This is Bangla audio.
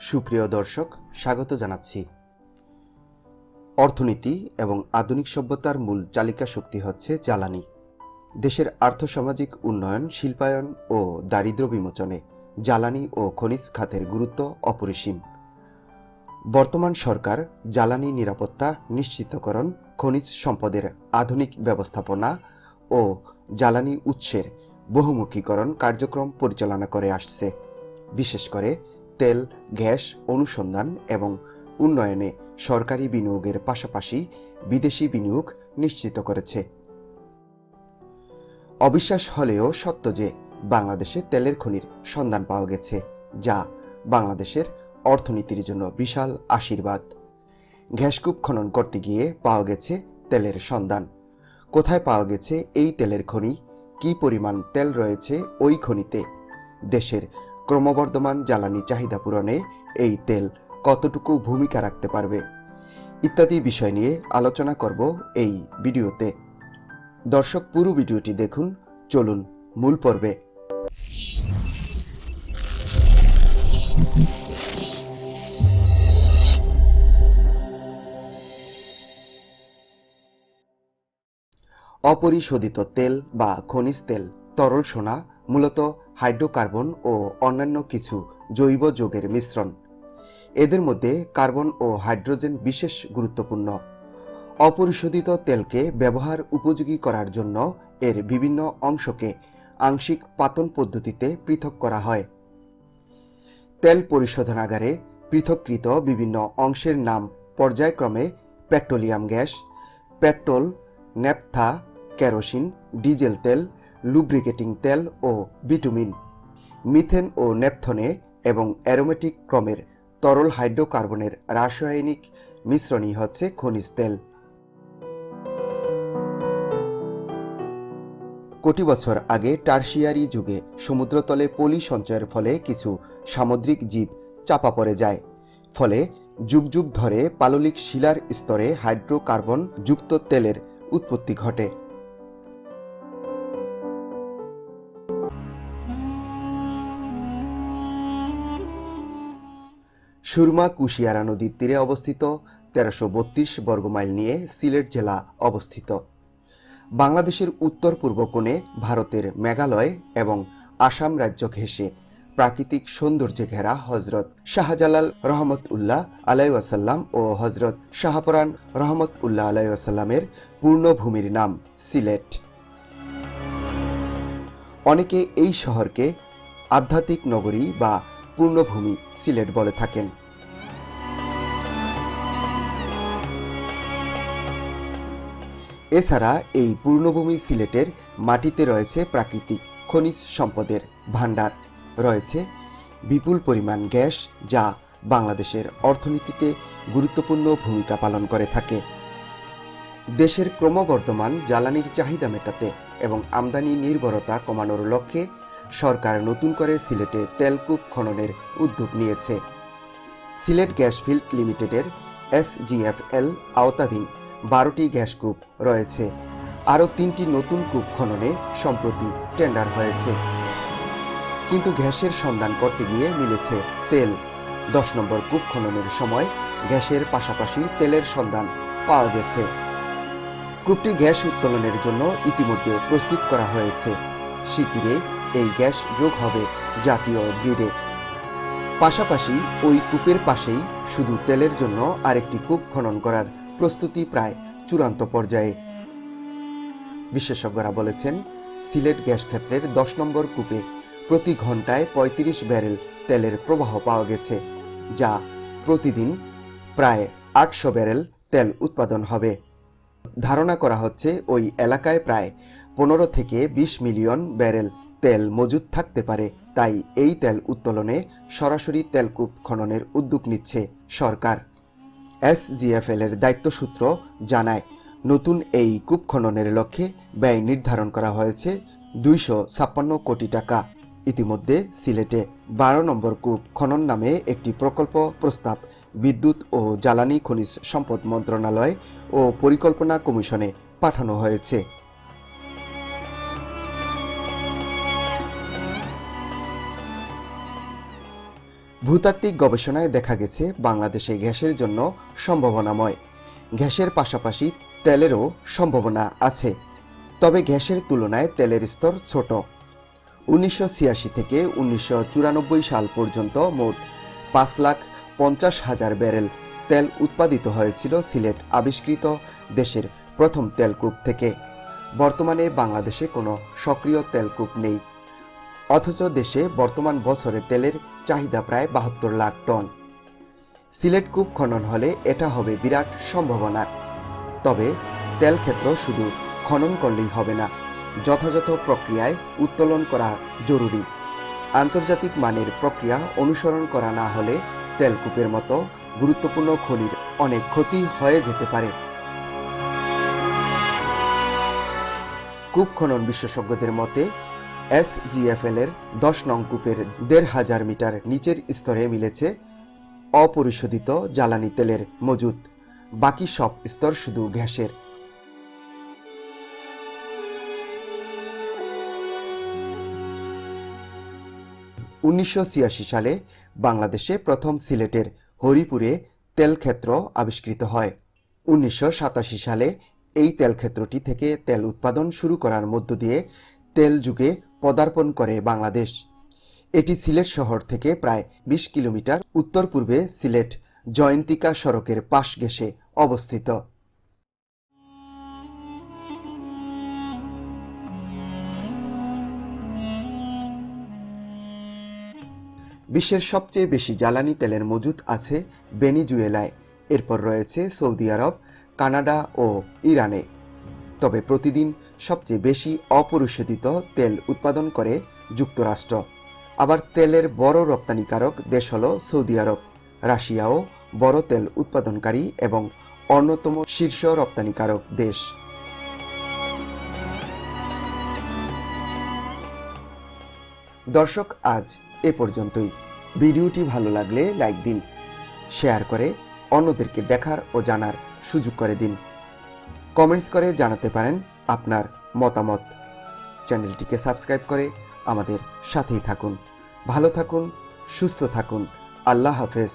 সুপ্রিয় দর্শক, স্বাগত জানাচ্ছি। অর্থনীতি এবং আধুনিক সভ্যতার মূল চালিকা শক্তি হচ্ছে জ্বালানি। দেশের আর্থসামাজিক উন্নয়ন, শিল্পায়ন ও দারিদ্র্য বিমোচনে জ্বালানি ও খনিজ খাতের গুরুত্ব অপরিসীম। বর্তমান সরকার জ্বালানি নিরাপত্তা নিশ্চিতকরণ, খনিজ সম্পদের আধুনিক ব্যবস্থাপনা ও জ্বালানি উৎসের বহুমুখীকরণ কার্যক্রম পরিচালনা করে আসছে। বিশেষ করে তেল, গ্যাস, অনুসন্ধান এবং উন্নয়নে সরকারি বিনিয়োগের পাশাপাশি বিদেশি বিনিয়োগ নিশ্চিত করেছে। অবিশ্বাস হলেও সত্য যে বাংলাদেশে তেলের খনির সন্ধান পাওয়া গেছে, যা বাংলাদেশের অর্থনীতির জন্য বিশাল আশীর্বাদ। ঘ্যাসকূপ খনন করতে গিয়ে পাওয়া গেছে তেলের সন্ধান। কোথায় পাওয়া গেছে এই তেলের খনি? কি পরিমাণ তেল রয়েছে ওই খনিতে? দেশের ক্রমবর্ধমান জ্বালানি চাহিদা পূরণে এই তেল কতটুকু ভূমিকা রাখতে পারবে ইত্যাদি বিষয় নিয়ে আলোচনা করব এই ভিডিওতে। দর্শক, পুরো ভিডিওটি দেখুন, চলুন মূল পর্বে। অপরিশোধিত তেল বা খনিজ তেল, তরল সোনা মূলত হাইড্রোকার্বন ও অন্যান্য কিছু জৈব যৌগের মিশ্রণ। এদের মধ্যে কার্বন ও হাইড্রোজেন বিশেষ গুরুত্বপূর্ণ। অপরিশোধিত তেলকে ব্যবহার উপযোগী করার জন্য এর বিভিন্ন অংশকে আংশিক পাতন পদ্ধতিতে পৃথক করা হয়। তেল পরিশোধনাগারে পৃথককৃত বিভিন্ন অংশের নাম পর্যায়ক্রমে petroleum gas, petrol, naphtha, kerosene, diesel তেল লুব্রিকেটিং তেল ও বিটুমিন মিথেন ও নেপথনে এবং অ্যারোমেটিক ক্রমের তরল হাইড্রোকার্বনের রাসায়নিক মিশ্রণই হচ্ছে খনিজ তেল। কোটি বছর আগে টার্সিয়ারি যুগে সমুদ্রতলে পলি সঞ্চয়ের ফলে কিছু সামুদ্রিক জীব চাপা পড়ে যায়। ফলে যুগ যুগ ধরে পাললিক শিলার স্তরে হাইড্রোকার্বন যুক্ত তেলের উৎপত্তি ঘটে। সুরমা কুশিয়ারা নদীর তীরে অবস্থিত তেরোশো বত্রিশ বর্গমাইল নিয়ে সিলেট জেলা অবস্থিত। বাংলাদেশের উত্তর পূর্ব কোণে ভারতের মেঘালয় এবং আসাম রাজ্য ঘেঁষে প্রাকৃতিক সৌন্দর্যে ঘেরা হজরত শাহজালাল রহমত উল্লাহ আলাইসাল্লাম ও হজরত শাহপরান রহমত উল্লাহ আলাইসাল্লামের পূর্ণভূমির নাম সিলেট। অনেকে এই শহরকে আধ্যাত্মিক নগরী বা পূর্ণভূমি সিলেট বলে থাকেন। এছাড়া এই পূর্ণভূমি সিলেটের মাটিতে রয়েছে প্রাকৃতিক খনিজ সম্পদের ভাণ্ডার। রয়েছে বিপুল পরিমাণ গ্যাস যা বাংলাদেশের অর্থনীতিতে গুরুত্বপূর্ণ ভূমিকা পালন করে থাকে। দেশের ক্রমবর্ধমান জ্বালানির চাহিদা মেটাতে এবং আমদানি নির্ভরতা কমানোর লক্ষ্যে সরকার নতুন করে সিলেটে তেলকূপ খননের উদ্যোগ নিয়েছে। সিলেট গ্যাস ফিল্ড লিমিটেডের এসজিএফএল আওতাধীন বারোটি গ্যাস কূপ রয়েছে। আরও তিনটি নতুন কূপ খননে সম্প্রতি টেন্ডার হয়েছে। কিন্তু গ্যাসের সন্ধান করতে গিয়ে মিলেছে তেল। দশ নম্বর কূপ খননের সময় গ্যাসের পাশাপাশি তেলের সন্ধান পাওয়া গেছে। কূপটি গ্যাস উত্তোলনের জন্য ইতিমধ্যে প্রস্তুত করা হয়েছে। শিগগিরে এই গ্যাস যোগ হবে জাতীয় গ্রিডে। পাশাপাশি ওই কূপের পাশেই শুধু তেলের জন্য আরেকটি কূপ খনন করার প্রস্তুতি প্রায় চূড়ান্ত পর্যায়ে। বিশেষজ্ঞরা বলেছেন, সিলেট গ্যাস ক্ষেত্রের দশ নম্বর কূপে প্রতি ঘন্টায় ৩৫ ব্যারেল তেলের প্রবাহ পাওয়া গেছে, যা প্রতিদিন প্রায় আটশো ব্যারেল তেল উৎপাদন হবে। ধারণা করা হচ্ছে, ওই এলাকায় প্রায় পনেরো থেকে ২০ মিলিয়ন ব্যারেল তেল মজুদ থাকতে পারে, তাই এই তেল উত্তোলনে সরাসরি তেলকূপ খননের উদ্যোগ নিচ্ছে সরকার। এসজিএফএল এর দায়িত্বসূত্র জানায়, নতুন এই কূপ খননের লক্ষ্যে ব্যয় নির্ধারণ করা হয়েছে দুইশো ছাপ্পান্ন কোটি টাকা। ইতিমধ্যে সিলেটে বারো নম্বর কূপ খনন নামে একটি প্রকল্প প্রস্তাব, বিদ্যুৎ ও জ্বালানি খনিজ সম্পদ মন্ত্রণালয় ও পরিকল্পনা কমিশনে পাঠানো হয়েছে। ভূতাত্ত্বিক গবেষণায় দেখা গেছে বাংলাদেশে গ্যাসের জন্য সম্ভাবনাময়। গ্যাসের পাশাপাশি তেলেরও সম্ভাবনা আছে। তবে গ্যাসের তুলনায় তেলের স্তর ছোট। উনিশশো ছিয়াশি থেকে উনিশশো চুরানব্বই সাল পর্যন্ত মোট পাঁচ লাখ পঞ্চাশ হাজার ব্যারেল তেল উৎপাদিত হয়েছিল সিলেট আবিষ্কৃত দেশের প্রথম তেলকূপ থেকে। বর্তমানে বাংলাদেশে কোনো সক্রিয় তেলকূপ নেই। অথচ দেশে বর্তমান বছরে তেলের চাহিদা প্রায় বাহাত্তর লাখ টন। সিলেট কূপ খনন হলে এটা হবে বিরাট সম্ভাবনার তবে তেল ক্ষেত্র শুধু খনন করলেই হবে না, যথাযথ প্রক্রিয়ায় উত্তোলন করা জরুরি। আন্তর্জাতিক মানের প্রক্রিয়া অনুসরণ করা না হলে তেলকূপের মতো গুরুত্বপূর্ণ খনির অনেক ক্ষতি হয়ে যেতে পারে। কূপ খনন বিশেষজ্ঞদের মতে এসজিএফএল এর দশ নং কূপের দেড় হাজার মিটার নিচের স্তরে মিলেছে অপরিশোধিত জ্বালানি তেলের মজুদ বাকি সব স্তর শুধু গ্যাসের। উনিশশো ছিয়াশি সালে বাংলাদেশে প্রথম সিলেটের হরিপুরে তেলক্ষেত্র আবিষ্কৃত হয়। উনিশশো সাতাশি সালে এই তেলক্ষেত্রটি থেকে তেল উৎপাদন শুরু করার মধ্য দিয়ে তেল যুগে পদার্পণ করে বাংলাদেশ। এটি সিলেট শহর থেকে প্রায় ২০ কিলোমিটার উত্তর পূর্বে সিলেট জয়ন্তিকা সড়কের পাশ ঘেঁষে অবস্থিত। বিশ্বের সবচেয়ে বেশি জ্বালানি তেলের মজুদ আছে বেনিজুয়েলায় এরপর রয়েছে সৌদি আরব, কানাডা ও ইরানে। তবে প্রতিদিন সবচেয়ে বেশি অপরিশোধিত তেল উৎপাদন করে যুক্তরাষ্ট্র। আবার তেলের বড় রপ্তানিকারক দেশ হল সৌদি আরব। রাশিয়াও বড় তেল উৎপাদনকারী এবং অন্যতম শীর্ষ রপ্তানিকারক দেশ। দর্শক, আজ এ পর্যন্তই। ভিডিওটি ভালো লাগলে লাইক দিন, শেয়ার করে অন্যদেরকে দেখার ও জানার সুযোগ করে দিন। কমেন্টস করে জানাতে পারেন আপনার মতামত। চ্যানেলটিকে সাবস্ক্রাইব করে আমাদের সাথেই থাকুন। ভালো থাকুন সুস্থ থাকুন। আল্লাহ হাফেজ।